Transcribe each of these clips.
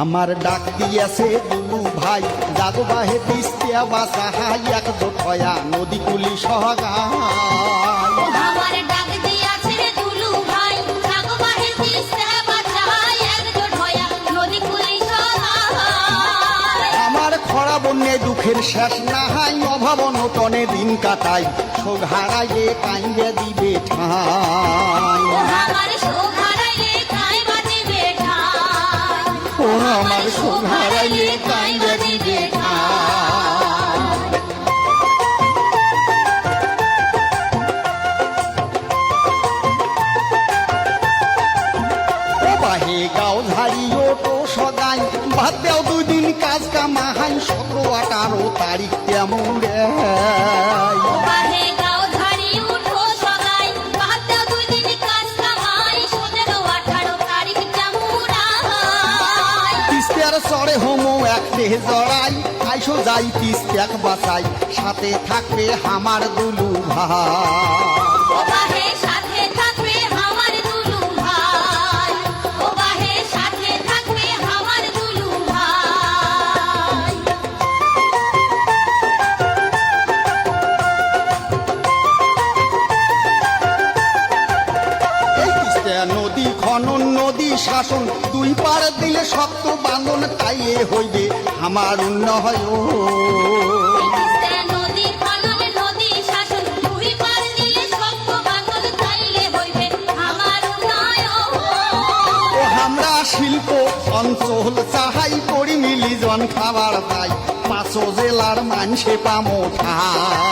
আমার ডাক দিয়েছে দুলু ভাই। যাগো বাহে তিস্তিয়া বাসা হাই এক দোয়া নদী কুলি সহগায় আমার ডাক দিয়াছে দুলু ভাই সাগবাহে তিস্তা বাঁচাই একজোট হইয়া নদী কুলি আমার খরা বন্যে দুঃখের শেষ না হাই অভাব নটনে দিন কাটাই হারাইয়ে কাইন্দে দিবে ঠাই। আমার শোক হারাইয়ে কাইন্দে দিবে বাহে সদাই। বাদ দেও দুই দিন কাজ কামাহাই, সতেরো আঠারো তারিখ তেমন সরে হোমো এক দেহে জড়াই আইসো যাই তিস্তাক বাসাই সাথে থাকবে আমার দুলু ভাই। শাসন দুই পার দিলে শক্ত বাঁধন তাইলে হইবে আমার উন্নয়ন। শিল্প অঞ্চল চাহাই করি মিলি জন খাবার পাই পাঁচো জেলার মানসে পামো ঠাই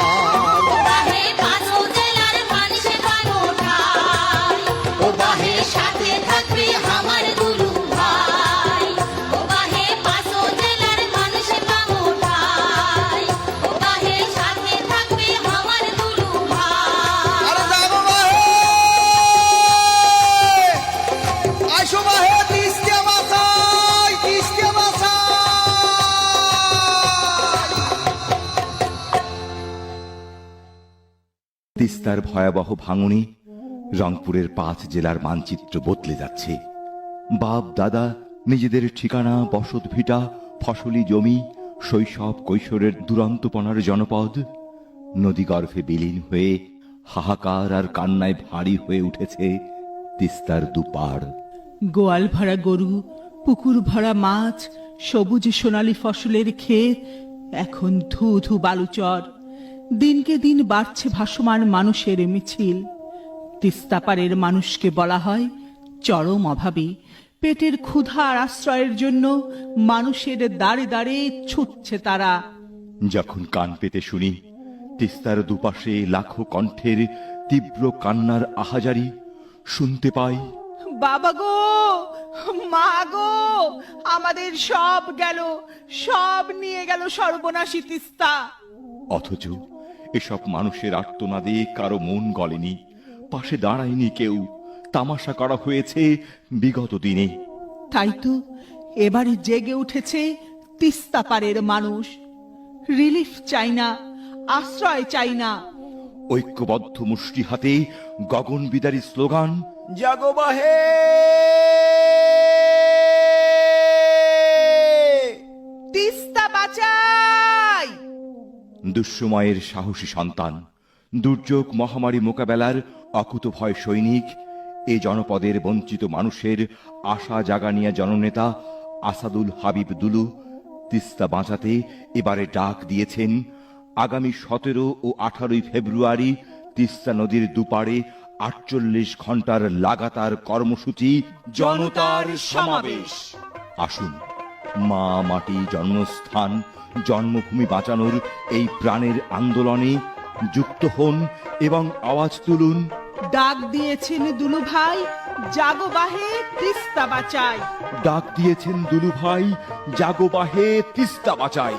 তিস্তার ভয়াবহ ভাঙনে রংপুরের পাঁচ জেলার মানচিত্র বদলে যাচ্ছে। বাপ, দাদা, নিজেদের ঠিকানা, বসত ভিটা, ফসলি জমি, শৈশব কৈশোরের দুরন্তপনার জনপদ, নদীগর্ভে বিলীন হয়ে হাহাকার আর কান্নায় ভারী হয়ে উঠেছে তিস্তার দুপাড়। গোয়াল ভরা গরু পুকুর ভরা মাছ, সবুজ সোনালি ফসলের ক্ষেত, এখন ধু ধু বালুচর। দিনকে দিন বাড়ছে ভাসমান মানুষের মিছিল। তিস্তাপাড়ের মানুষকে বলা হয় চরম অভাবী। পেটের ক্ষুধা আর আশ্রয়ের জন্য মানুষের দাঁড়ে দাঁড়ে ছুটছে তারা। যখন কান পেতে শুনি তিস্তার দুপাশে লাখো কণ্ঠের তীব্র কান্নার আহাজারি শুনতে পাই বাবা গো মা গো আমাদের সব গেল সব নিয়ে গেল সর্বনাশী তিস্তা। অথচ এসব মানুষের আর্তনাদে কারও মন গলেনি পাশে দাঁড়ায়নি কেউ। তামাশা করা হয়েছে বিগত দিনে। তাই তো এবারে জেগে উঠেছে তিস্তা পারের মানুষ। রিলিফ চাই না আশ্রয় চাই না। ঐক্যবদ্ধ মুষ্টি হাতে গগন বিদারী স্লোগান জগবাহে দুঃসময়ের সাহসী সন্তান, দুর্যোগ মহামারী মোকাবেলার অকুতভয় সৈনিক, এ জনপদের বঞ্চিত মানুষের আশা জাগানিয়া জননেতা আসাদুল হাবিব দুলু তিস্তা বাঁচাতে এবারে ডাক দিয়েছেন। আগামী সতেরো ও আঠারোই ফেব্রুয়ারি তিস্তা নদীর দুপাড়ে আটচল্লিশ ঘণ্টার লাগাতার কর্মসূচি, জনতার সমাবেশ। আসুন। মা মাটি জন্মস্থান জন্মভূমি বাঁচানোর এই প্রাণের আন্দোলনে যুক্ত হন এবং আওয়াজ তুলুন। ডাক দিয়েছেন দুলু ভাই জাগো বাহে তিস্তা বাঁচাই। ডাক দিয়েছেন দুলু ভাই জাগো বাহে তিস্তা বাঁচাই।